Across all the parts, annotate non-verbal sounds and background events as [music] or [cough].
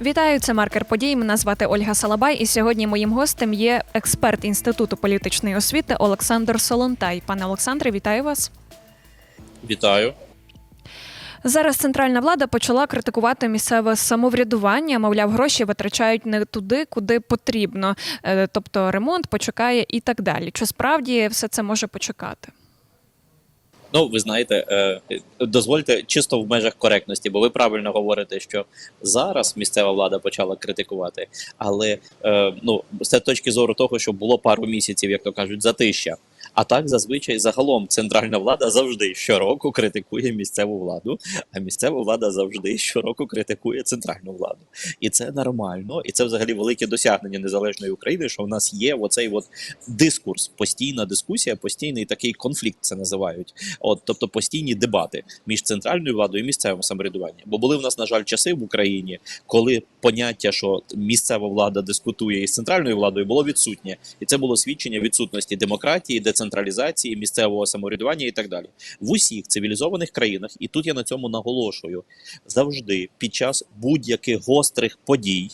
Вітаю, це маркер подій. Мене звати Ольга Салабай, і сьогодні моїм гостем є експерт інституту політичної освіти Олександр Солонтай. Пане Олександре, вітаю вас. Вітаю. Зараз центральна влада почала критикувати місцеве самоврядування. Мовляв, гроші витрачають не туди, куди потрібно, Е, тобто ремонт почекає і так далі. Чи справді все це може почекати? Ну, ви знаєте, е, дозвольте чисто в межах коректності, бо ви правильно говорите, що зараз місцева влада почала критикувати, але е, ну з точки зору того, що було пару місяців, як то кажуть, затища. А так зазвичай загалом центральна влада завжди щороку критикує місцеву владу, а місцева влада завжди щороку критикує центральну владу. І це нормально, і це взагалі велике досягнення незалежної України, що в нас є оцей от дискурс, постійна дискусія, постійний такий конфлікт. Це називають. От, тобто постійні дебати між центральною владою і місцевим самоврядуванням. Бо були в нас, на жаль, часи в Україні, коли поняття, що місцева влада дискутує із центральною владою, було відсутнє, і це було свідчення відсутності демократії, децентралізації, місцевого самоврядування і так далі. В усіх цивілізованих країнах, і тут я на цьому наголошую, завжди під час будь-яких гострих подій.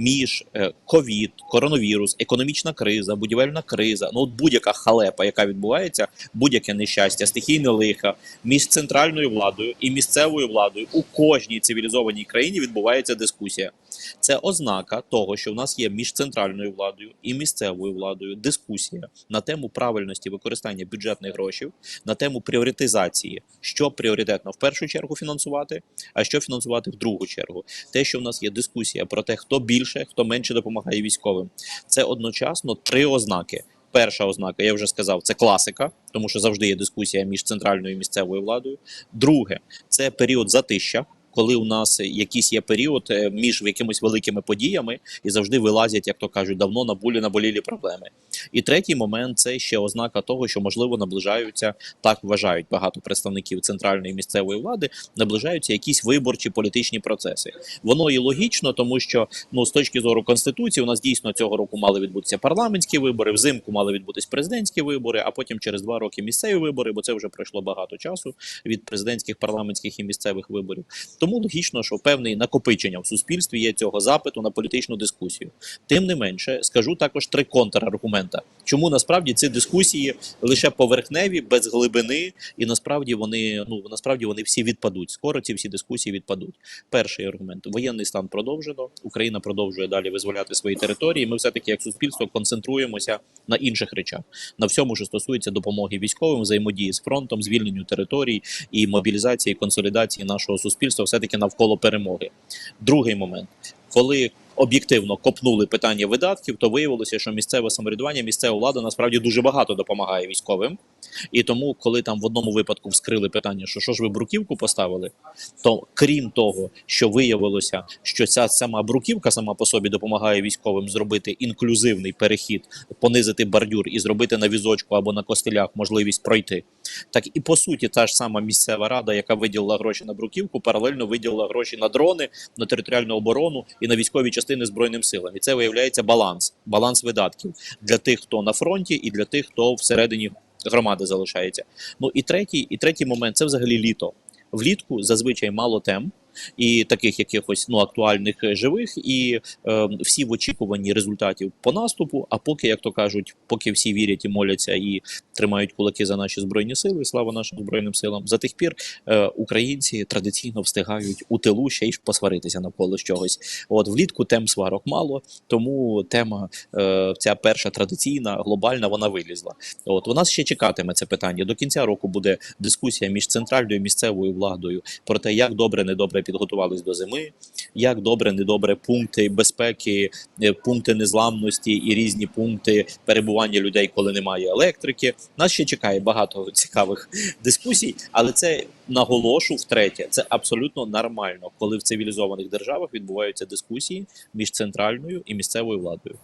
Між е, ковід, коронавірус, економічна криза, будівельна криза, ну от будь-яка халепа, яка відбувається, будь-яке нещастя, стихійне лиха між центральною владою і місцевою владою у кожній цивілізованій країні відбувається дискусія. Це ознака того, що в нас є між центральною владою і місцевою владою дискусія на тему правильності використання бюджетних грошей, на тему пріоритизації, що пріоритетно в першу чергу фінансувати, а що фінансувати в другу чергу. Те, що в нас є дискусія про те, хто більше, хто менше допомагає військовим, це одночасно три ознаки. Перша ознака, я вже сказав, це класика, тому що завжди є дискусія між центральною і місцевою владою. Друге, це період затища. Коли у нас якийсь є період е, між якимись великими подіями і завжди вилазять, як то кажуть, давно набулі наболілі проблеми. І третій момент це ще ознака того, що можливо наближаються, так вважають багато представників центральної місцевої влади, наближаються якісь виборчі політичні процеси. Воно і логічно, тому що ну з точки зору конституції, у нас дійсно цього року мали відбутися парламентські вибори, взимку мали відбутись президентські вибори, а потім через два роки місцеві вибори, бо це вже пройшло багато часу від президентських, парламентських і місцевих виборів. Тому логічно, що певне накопичення в суспільстві є цього запиту на політичну дискусію. Тим не менше, скажу також три контраргумента, чому насправді ці дискусії лише поверхневі, без глибини, і насправді вони ну насправді вони всі відпадуть. Скоро ці всі дискусії відпадуть. Перший аргумент: воєнний стан продовжено. Україна продовжує далі визволяти свої території. Ми все таки, як суспільство, концентруємося на інших речах, на всьому, що стосується допомоги військовим, взаємодії з фронтом, звільненню територій і мобілізації, консолідації нашого суспільства, все таки навколо перемоги. Другий момент, коли об'єктивно копнули питання видатків, то виявилося, що місцеве самоврядування, місцева влада насправді дуже багато допомагає військовим. І тому, коли там в одному випадку вскрили питання, що що ж ви бруківку поставили, то крім того, що виявилося, що ця сама бруківка сама по собі допомагає військовим зробити інклюзивний перехід, понизити бордюр і зробити на візочку або на костелях можливість пройти. Так і по суті, та ж сама місцева рада, яка виділила гроші на бруківку, паралельно виділила гроші на дрони, на територіальну оборону і на військові частини збройним силам. І це виявляється баланс, баланс видатків для тих, хто на фронті, і для тих, хто всередині громади залишається. Ну і третій, і третій момент це взагалі літо. Влітку зазвичай мало тем. І таких якихось ну актуальних е, живих, і е, всі в очікуванні результатів по наступу. А поки, як то кажуть, поки всі вірять і моляться і тримають кулаки за наші збройні сили, слава нашим збройним силам. За тих пір е, українці традиційно встигають у тилу ще й посваритися навколо чогось. От влітку тем сварок мало, тому тема е, ця перша традиційна, глобальна, вона вилізла. От у нас ще чекатиме це питання. До кінця року буде дискусія між центральною і місцевою владою про те, як добре, недобре підготувались до зими, як добре, недобре пункти безпеки, е, пункти незламності і різні пункти перебування людей, коли немає електрики. Нас ще чекає багато цікавих дискусій, але це наголошу втретє. Це абсолютно нормально, коли в цивілізованих державах відбуваються дискусії між центральною і місцевою владою.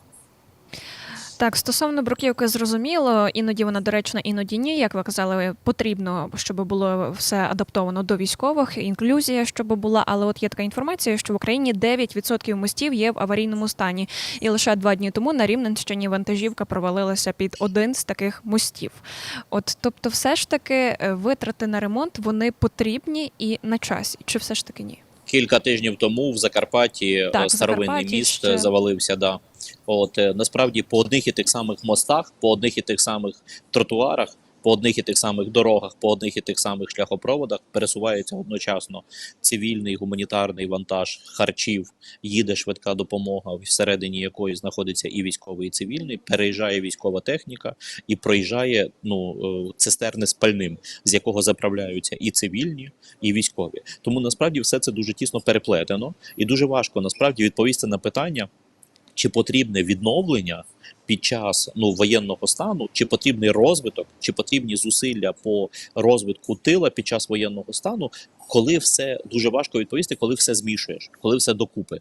Так, стосовно бруківки, зрозуміло, іноді вона доречна, іноді ні. Як ви казали, потрібно, щоб було все адаптовано до військових, інклюзія, щоб була. Але от є така інформація, що в Україні 9% мостів є в аварійному стані, і лише два дні тому на Рівненщині вантажівка провалилася під один з таких мостів. От, тобто, все ж таки е, витрати на ремонт вони потрібні і на часі, чи все ж таки ні? Кілька тижнів тому в Закарпатті Так, е, старовинний Закарпатті міст ще. завалився. Да. От е, насправді по одних і тих самих мостах, по одних і тих самих тротуарах, по одних і тих самих дорогах, по одних і тих самих шляхопроводах пересувається одночасно цивільний гуманітарний вантаж харчів, їде швидка допомога, всередині якої знаходиться і військовий, і цивільний, переїжджає військова техніка і проїжджає ну е, цистерни з пальним, з якого заправляються і цивільні, і військові. Тому насправді все це дуже тісно переплетено, і дуже важко насправді відповісти на питання, чи потрібне відновлення під час ну воєнного стану, чи потрібний розвиток, чи потрібні зусилля по розвитку тила під час воєнного стану, коли все дуже важко відповісти, коли все змішуєш, коли все докупи.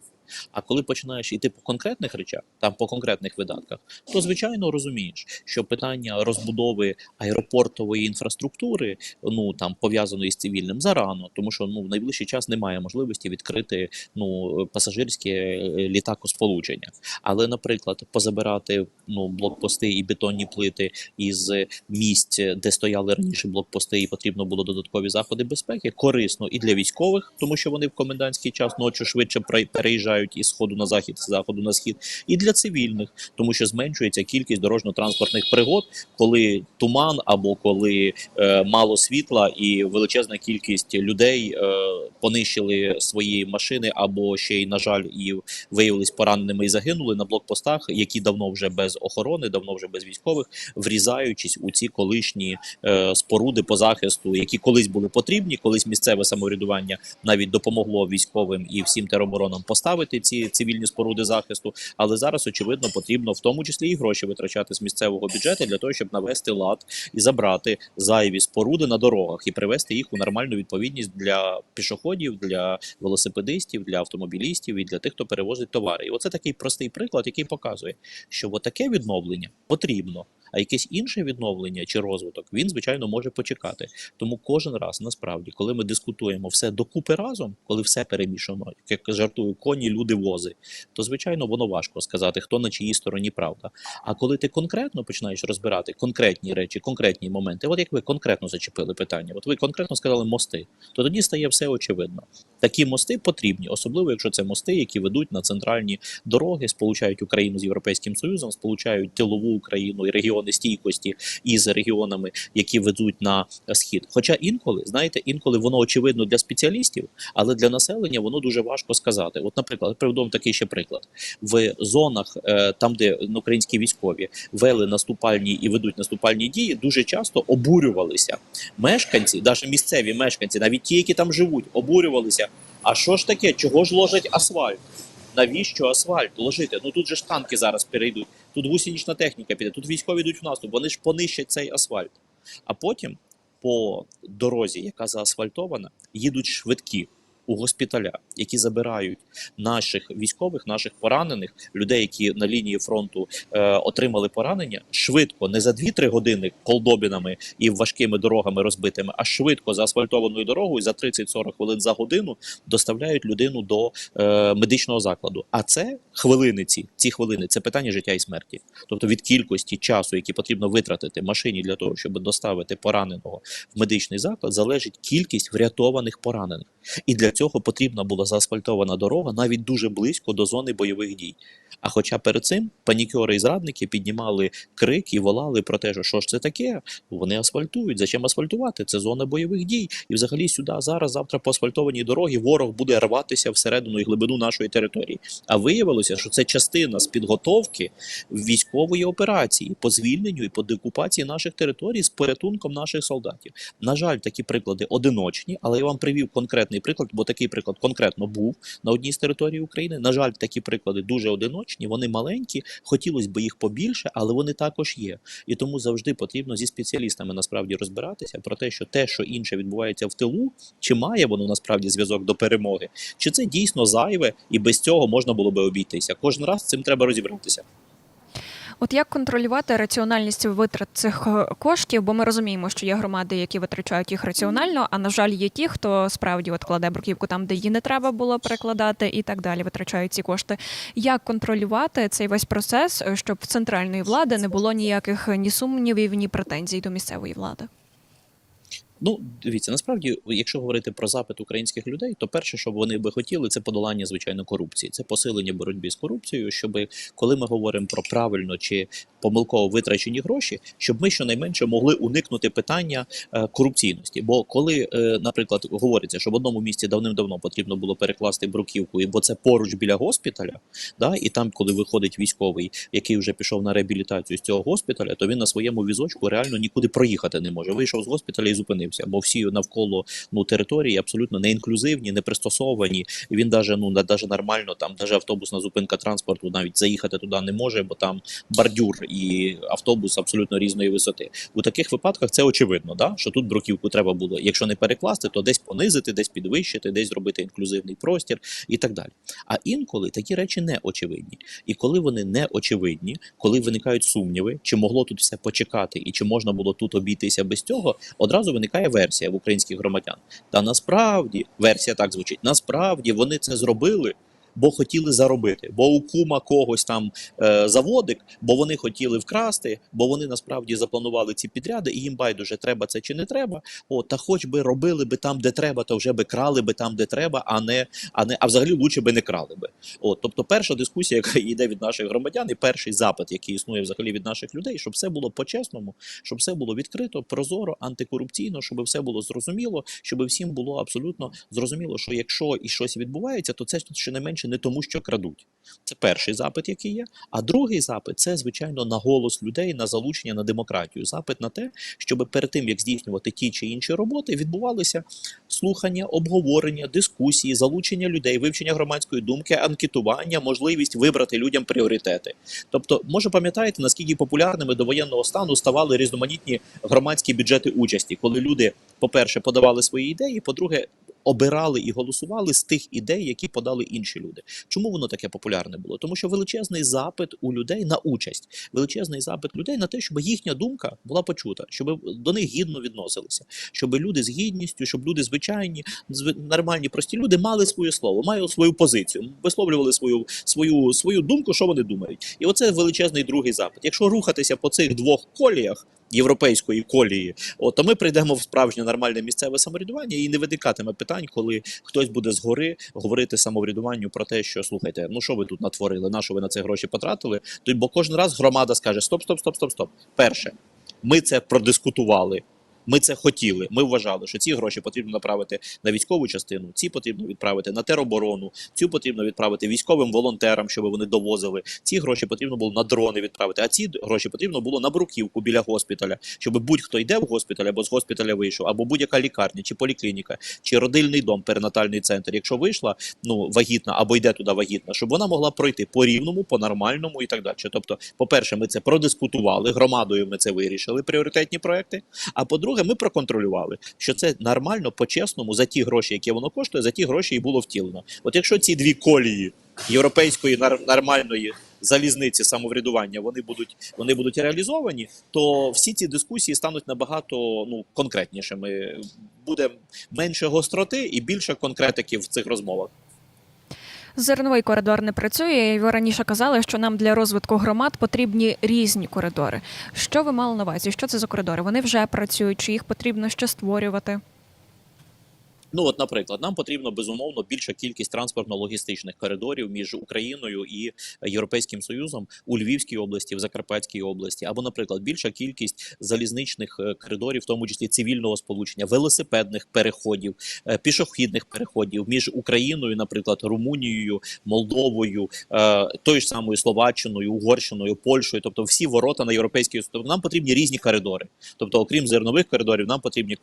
А коли починаєш іти по конкретних речах, там по конкретних видатках, то звичайно розумієш, що питання розбудови аеропортової інфраструктури, ну там пов'язаної з цивільним зарано, тому що ну в найближчий час немає можливості відкрити ну пасажирське е, літакосполучення. Але, наприклад, позабирати ну блокпости і бетонні плити із місць, де стояли раніше блокпости, і потрібно було додаткові заходи безпеки, корисно і для військових, тому що вони в комендантський час ночі швидше пре- переїжджають із сходу на захід, з заходу на схід, і для цивільних, тому що зменшується кількість дорожньо-транспортних пригод, коли туман або коли е, мало світла і величезна кількість людей е, понищили свої машини, або ще й на жаль, і виявились пораненими і загинули на блокпостах, які давно вже без охорони, давно вже без військових, врізаючись у ці колишні е, споруди по захисту, які колись були потрібні, колись місцеве самоврядування навіть допомогло військовим і всім тероборонам поставити ці цивільні споруди захисту. Але зараз очевидно потрібно в тому числі і гроші витрачати з місцевого бюджету для того, щоб навести лад і забрати зайві споруди на дорогах і привести їх у нормальну відповідність для пішоходів, для велосипедистів, для автомобілістів і для тих, хто перевозить товари. І оце такий простий приклад, який показує, що таке відновлення потрібно. А якесь інше відновлення чи розвиток він звичайно може почекати. Тому кожен раз насправді, коли ми дискутуємо все докупи разом, коли все перемішано, як жартую, коні, люди, вози, то звичайно воно важко сказати, хто на чиїй стороні правда. А коли ти конкретно починаєш розбирати конкретні речі, конкретні моменти, от як ви конкретно зачепили питання, от ви конкретно сказали мости, то тоді стає все очевидно. Такі мости потрібні, особливо якщо це мости, які ведуть на центральні дороги, сполучають Україну з Європейським Союзом, сполучають тилову Україну і регіони стійкості із регіонами, які ведуть на схід. Хоча інколи, знаєте, інколи воно очевидно для спеціалістів, але для населення воно дуже важко сказати. От, наприклад, приведу вам такий ще приклад в зонах, е, там де українські військові вели наступальні і ведуть наступальні дії, дуже часто обурювалися мешканці, навіть місцеві мешканці, навіть ті, які там живуть, обурювалися. А що ж таке? Чого ж ложать асфальт? Навіщо асфальт ложити? Ну тут же ж танки зараз перейдуть, тут гусенична техніка піде, тут військові йдуть в наступ, вони ж понищать цей асфальт. А потім по дорозі, яка заасфальтована, їдуть швидкі у госпіталя, які забирають наших військових, наших поранених, людей, які на лінії фронту е, отримали поранення, швидко, не за 2-3 години колдобінами і важкими дорогами розбитими, а швидко за асфальтованою дорогою за 30-40 хвилин за годину доставляють людину до е, медичного закладу. А це хвилини ці, ці хвилини це питання життя і смерті. Тобто від кількості часу, який потрібно витратити машині для того, щоб доставити пораненого в медичний заклад, залежить кількість врятованих поранених. І для цього потрібна була заасфальтована дорога навіть дуже близько до зони бойових дій. А хоча перед цим панікери і зрадники піднімали крик і волали про те, що що ж це таке? Вони асфальтують. Зачем асфальтувати? Це зона бойових дій. І взагалі сюди зараз, завтра по асфальтованій дорогі ворог буде рватися всередину і глибину нашої території. А виявилося, що це частина з підготовки військової операції по звільненню і по деокупації наших територій з порятунком наших солдатів. На жаль, такі приклади одиночні, але я вам привів конкретний приклад, бо такий приклад конкретно був на одній з територій України. На жаль, такі приклади дуже одиночні, вони маленькі. Хотілося б їх побільше, але вони також є. І тому завжди потрібно зі спеціалістами насправді розбиратися про те, що те, що інше відбувається в тилу, чи має воно насправді зв'язок до перемоги, чи це дійсно зайве, і без цього можна було би обійтися. Кожен раз цим треба розібратися. От як контролювати раціональність витрат цих е, коштів? Бо ми розуміємо, що є громади, які витрачають їх раціонально, а на жаль, є ті, хто справді от кладе бруківку там, де її не треба було перекладати, і так далі. Витрачають ці кошти. Як контролювати цей весь процес, е, щоб в центральної влади не було ніяких ні сумнівів, ні претензій до місцевої влади? Ну, дивіться, насправді, якщо говорити про запит українських людей, то перше, що вони би хотіли, це подолання звичайно корупції, це посилення боротьби з корупцією. Щоб коли ми говоримо про правильно чи помилково витрачені гроші, щоб ми щонайменше могли уникнути питання е, корупційності. Бо коли, е, наприклад, говориться, що в одному місці давним-давно потрібно було перекласти бруківку, бо це поруч біля госпіталя, да, і там, коли виходить військовий, який вже пішов на реабілітацію з цього госпіталя, то він на своєму візочку реально нікуди проїхати не може. Вийшов з госпіталя і зупинився, бо всі навколо ну території абсолютно не інклюзивні, не пристосовані. Він даже ну даже нормально там, даже автобусна зупинка транспорту навіть заїхати туди не може, бо там бордюр і автобус абсолютно різної висоти. У таких випадках це очевидно, да? що тут бруківку треба було, якщо не перекласти, то десь понизити, десь підвищити, десь зробити інклюзивний простір і так далі. А інколи такі речі не очевидні. І коли вони не очевидні, коли виникають сумніви, чи могло тут все почекати, і чи можна було тут обійтися без цього, одразу виникає версія в українських громадян. Та насправді версія так звучить: насправді вони це зробили. Бо хотіли заробити, бо у кума когось там е, заводик, бо вони хотіли вкрасти, бо вони насправді запланували ці підряди, і їм байдуже треба це чи не треба. О, та хоч би робили би там, де треба, то вже би крали би там, де треба, а не а не а взагалі лучше би не крали би. От, тобто, перша дискусія, яка [laughs] йде від наших громадян, і перший запит, який існує взагалі від наших людей, щоб все було по-чесному, щоб все було відкрито, прозоро, антикорупційно, щоб все було зрозуміло, щоб всім було абсолютно зрозуміло, що якщо і щось відбувається, то це щонайменше не тому, що крадуть. Це перший запит, який є. А другий запит це звичайно на голос людей, на залучення на демократію. Запит на те, щоб перед тим як здійснювати ті чи інші роботи, відбувалися слухання, обговорення, дискусії, залучення людей, вивчення громадської думки, анкетування, можливість вибрати людям пріоритети. Тобто, може пам'ятаєте, наскільки популярними до воєнного стану ставали різноманітні громадські бюджети участі, коли люди, по-перше, подавали свої ідеї, по-друге, обирали і голосували з тих ідей, які подали інші люди. Чому воно таке популярне було? Тому що величезний запит у людей на участь, величезний запит людей на те, щоб їхня думка була почута, щоб до них гідно відносилися, щоб люди з гідністю, щоб люди звичайні, зв- нормальні, прості люди мали своє слово, мали свою позицію, висловлювали свою свою свою думку, що вони думають. І оце величезний другий запит. Якщо рухатися по цих двох коліях. Європейської колії, от, то ми прийдемо в справжнє нормальне місцеве самоврядування і не виникатиме питань, коли хтось буде згори говорити самоврядуванню про те, що слухайте, ну що ви тут натворили, на що ви на це гроші потратили? То бо кожен раз громада скаже: стоп, стоп, стоп, стоп, стоп. Перше, ми це продискутували. Ми це хотіли. Ми вважали, що ці гроші потрібно направити на військову частину, ці потрібно відправити на тероборону, цю потрібно відправити військовим волонтерам, щоб вони довозили. Ці гроші потрібно було на дрони відправити. А ці гроші потрібно було на бруківку біля госпіталя, щоб будь-хто йде в госпіталь або з госпіталя вийшов, або будь-яка лікарня, чи поліклініка, чи родильний дом, перинатальний центр. Якщо вийшла ну вагітна або йде туди вагітна, щоб вона могла пройти по рівному, по нормальному і так далі. Тобто, по-перше, ми це продискутували громадою. Ми це вирішили. Пріоритетні проекти. А по-друге, ми проконтролювали, що це нормально, по-чесному, за ті гроші, які воно коштує, за ті гроші і було втілено. От якщо ці дві колії європейської нормальної залізниці самоврядування вони будуть вони будуть реалізовані, то всі ці дискусії стануть набагато ну конкретнішими. Буде менше гостроти і більше конкретики в цих розмовах. Зерновий коридор не працює. і Ви раніше казали, що нам для розвитку громад потрібні різні коридори. Що ви мали на увазі? Що це за коридори? Вони вже працюють, чи їх потрібно ще створювати? Ну, от, наприклад, нам потрібно безумовно більша кількість транспортно-логістичних коридорів між Україною і Європейським Союзом у Львівській області, в Закарпатській області, або, наприклад, більша кількість залізничних е, коридорів, в тому числі цивільного сполучення, велосипедних переходів, е, пішохідних переходів між Україною, наприклад, Румунією, Молдовою, е, тою ж самою Словаччиною, Угорщиною, Польщею, тобто всі ворота на європейський. Тобто нам потрібні різні коридори. Тобто, окрім зернових коридорів, нам потрібні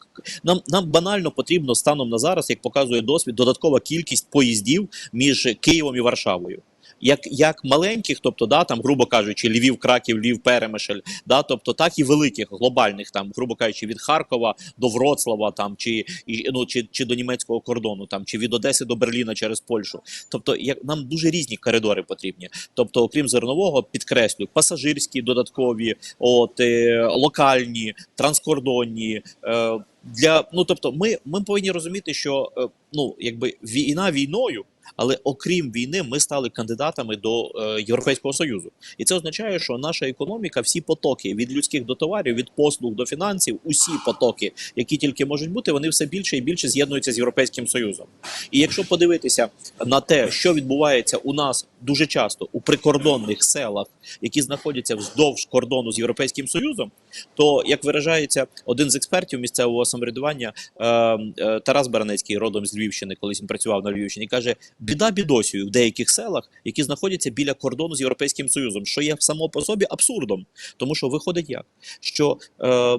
нам, нам банально потрібно станом на зараз, як показує досвід, додаткова кількість поїздів між Києвом і Варшавою. Як, як маленьких, тобто да, там, грубо кажучи, Львів, Краків, Львів, Перемишль, да, тобто так і великих глобальних, там, грубо кажучи, від Харкова до Вроцлава, там чи і, ну, чи, чи до німецького кордону, там чи від Одеси до Берліна через Польщу. Тобто, як нам дуже різні коридори потрібні. Тобто, окрім зернового, підкреслю, пасажирські додаткові, от е, локальні, транскордонні. Е, для ну тобто, ми, ми повинні розуміти, що е, ну якби війна війною. Але окрім війни, ми стали кандидатами до е, Європейського Союзу, і це означає, що наша економіка, всі потоки від людських до товарів, від послуг до фінансів, усі потоки, які тільки можуть бути, вони все більше і більше з'єднуються з Європейським Союзом. І якщо подивитися на те, що відбувається у нас дуже часто у прикордонних селах, які знаходяться вздовж кордону з Європейським Союзом, то як виражається один з експертів місцевого самоврядування е, е, Тарас Баранецький, родом з Львівщини, колись він працював на Львівщині, каже: біда бідосію в деяких селах, які знаходяться біля кордону з Європейським Союзом, що є само по собі абсурдом, тому що виходить як, що е,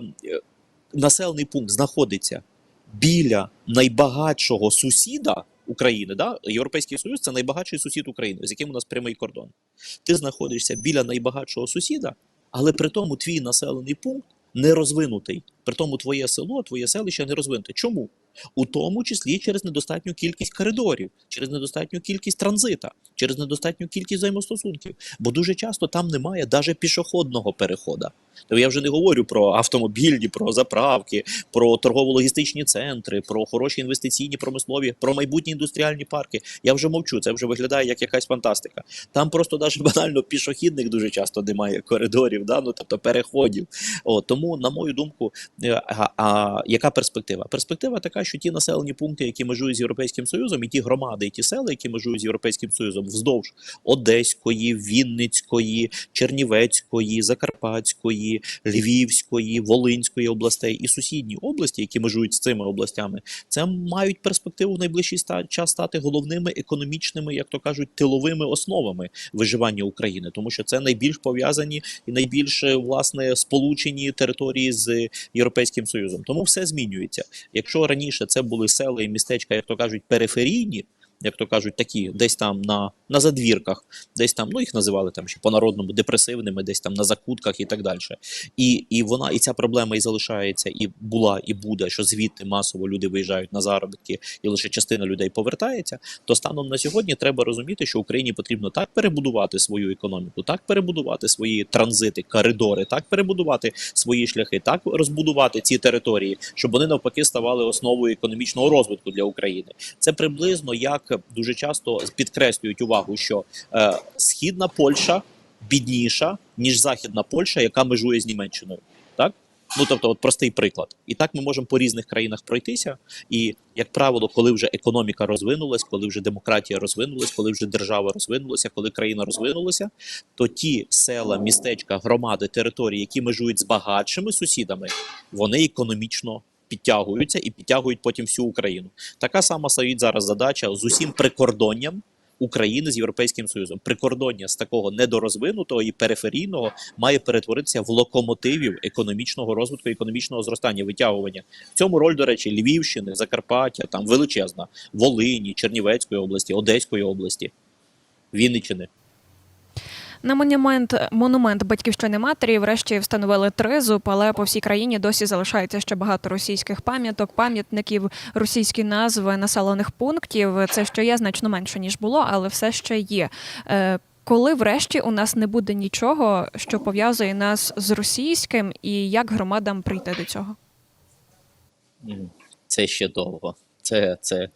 населений пункт знаходиться біля найбагатшого сусіда. України, да, Європейський Союз це найбагатший сусід України, з яким у нас прямий кордон. Ти знаходишся біля найбагатшого сусіда, але при тому твій населений пункт не розвинутий. При тому твоє село, твоє селище не розвинуте. Чому? У тому числі через недостатню кількість коридорів, через недостатню кількість транзита, через недостатню кількість взаємостосунків. Бо дуже часто там немає навіть пішохідного переходу. То я вже не говорю про автомобільні, про заправки, про торгово-логістичні центри, про хороші інвестиційні промислові, про майбутні індустріальні парки. Я вже мовчу, це вже виглядає як якась фантастика. Там просто навіть [laughs] банально пішохідних дуже часто немає коридорів, да? ну, тобто переходів. О, тому, на мою думку, е, а, а яка перспектива? Перспектива така, що ті населені пункти, які межують з Європейським Союзом, і ті громади, і ті села, які межують з Європейським Союзом, вздовж Одеської, Вінницької, Чернівецької, Закарпатської, Львівської, Волинської областей і сусідні області, які межують з цими областями, це мають перспективу в найближчий час стати головними економічними, як то кажуть, тиловими основами виживання України, тому що це найбільш пов'язані і найбільш е, власне сполучені території з Європейським Союзом. Тому все змінюється. Якщо раніше це були села і містечка, як то кажуть, периферійні. Як то кажуть, такі десь там на, на задвірках, десь там, ну їх називали там ще по-народному депресивними, десь там на закутках і так далі. І, і вона, і ця проблема і залишається, і була, і буде, що звідти масово люди виїжджають на заробітки, і лише частина людей повертається. То станом на сьогодні треба розуміти, що Україні потрібно так перебудувати свою економіку, так перебудувати свої транзити, коридори, так перебудувати свої шляхи, так розбудувати ці території, щоб вони навпаки ставали основою економічного розвитку для України. Це приблизно як дуже часто підкреслюють увагу, що е, східна Польща бідніша ніж західна Польща, яка межує з Німеччиною. Так. Ну, тобто, от простий приклад. І так ми можемо по різних країнах пройтися. І, як правило, коли вже економіка розвинулась, коли вже демократія розвинулась, коли вже держава розвинулася, коли країна розвинулася, то ті села, містечка, громади, території, які межують з багатшими сусідами, вони економічно підтягуються і підтягують потім всю Україну. Така сама стоїть зараз задача з усім прикордонням. України з Європейським Союзом прикордоння з такого недорозвинутого і периферійного має перетворитися в локомотивів економічного розвитку, економічного зростання, витягування. В цьому роль, до речі, Львівщини, Закарпаття, там величезна, Волині, Чернівецької області, Одеської області, Вінниччини. На монумент монумент батьківщини матері врешті встановили тризуб, але по всій країні досі залишається ще багато російських пам'яток, пам'ятників, російські назви населених пунктів. Це ще є значно менше ніж було, але все ще є. Е, Коли врешті у нас не буде нічого, що пов'язує нас з російським, і як громадам прийти до цього? Це ще довго. Це, це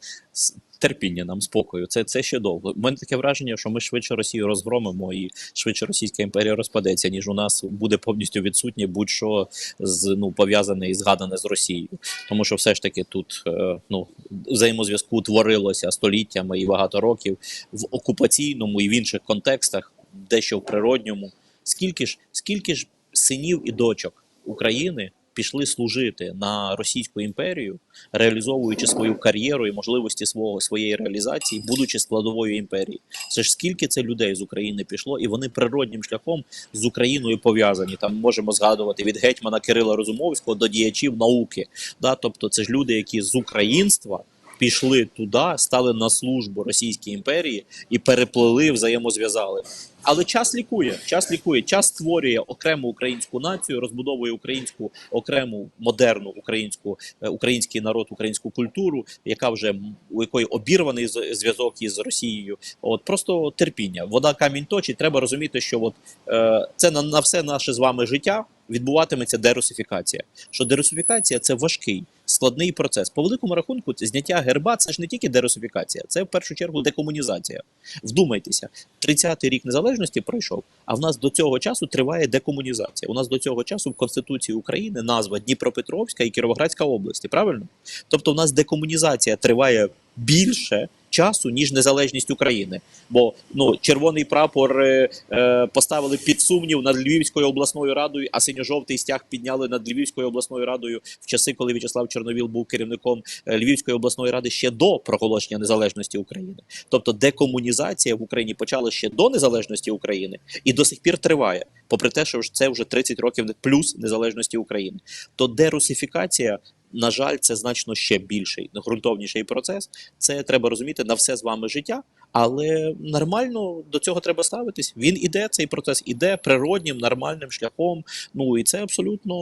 терпіння нам спокою. Це, це ще довго. У мене таке враження, що ми швидше Росію розгромимо і швидше Російська імперія розпадеться, ніж у нас буде повністю відсутнє будь-що з ну пов'язане і згадане з Росією. Тому що все ж таки тут е, ну взаємозв'язку творилося століттями і багато років в окупаційному і в інших контекстах, дещо в природньому. Скільки ж, скільки ж синів і дочок України пішли служити на Російську імперію, реалізовуючи свою кар'єру і можливості свого своєї реалізації, будучи складовою імперії. Це ж скільки це людей з України пішло, і вони природнім шляхом з Україною пов'язані. Там можемо згадувати від гетьмана Кирила Розумовського до діячів науки. Да? Тобто, це ж люди, які з українства. Пішли туди, стали на службу Російській імперії і переплили, взаємозв'язали. Але час лікує, час лікує, час створює окрему українську націю, розбудовує українську окрему модерну українську е, український народ, українську культуру, яка вже у якої обірваний зв'язок із Росією. От просто терпіння. Вода камінь точить. Треба розуміти, що от е, це на, на все наше з вами життя. Відбуватиметься дерусифікація. Що дерусифікація це важкий, складний процес. По великому рахунку, зняття герба це ж не тільки дерусифікація, це в першу чергу декомунізація. Вдумайтеся, 30-й рік незалежності пройшов, а в нас до цього часу триває декомунізація. У нас до цього часу в Конституції України назва Дніпропетровська і Кіровоградська області. Правильно? Тобто, у нас декомунізація триває більше часу, ніж незалежність України. Бо ну червоний прапор е, е, поставили під сумнів над Львівською обласною радою, а синьо-жовтий стяг підняли над Львівською обласною радою в часи, коли В'ячеслав Чорновіл був керівником е, Львівської обласної ради ще до проголошення незалежності України. Тобто декомунізація в Україні почала ще до незалежності України і до сих пір триває, попри те, що це вже 30 років плюс незалежності України. То дерусифікація. На жаль, це значно ще більший, ґрунтовніший процес. Це треба розуміти на все з вами життя, але нормально до цього треба ставитись. Він іде, цей процес іде природнім, нормальним шляхом. Ну і це абсолютно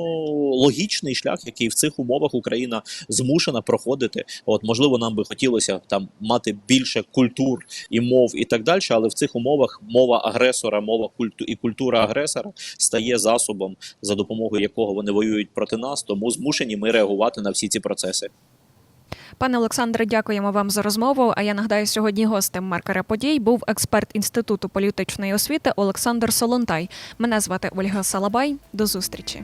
логічний шлях, який в цих умовах Україна змушена проходити. От можливо, нам би хотілося там мати більше культур і мов і так далі, але в цих умовах мова агресора, мова культу і культура агресора стає засобом, за допомогою якого вони воюють проти нас. Тому змушені ми реагувати на всі ці процеси. Пане Олександре, дякуємо вам за розмову. А я нагадаю, сьогодні гостем маркера подій був експерт інституту політичної освіти Олександр Солонтай. Мене звати Ольга Салабай. До зустрічі.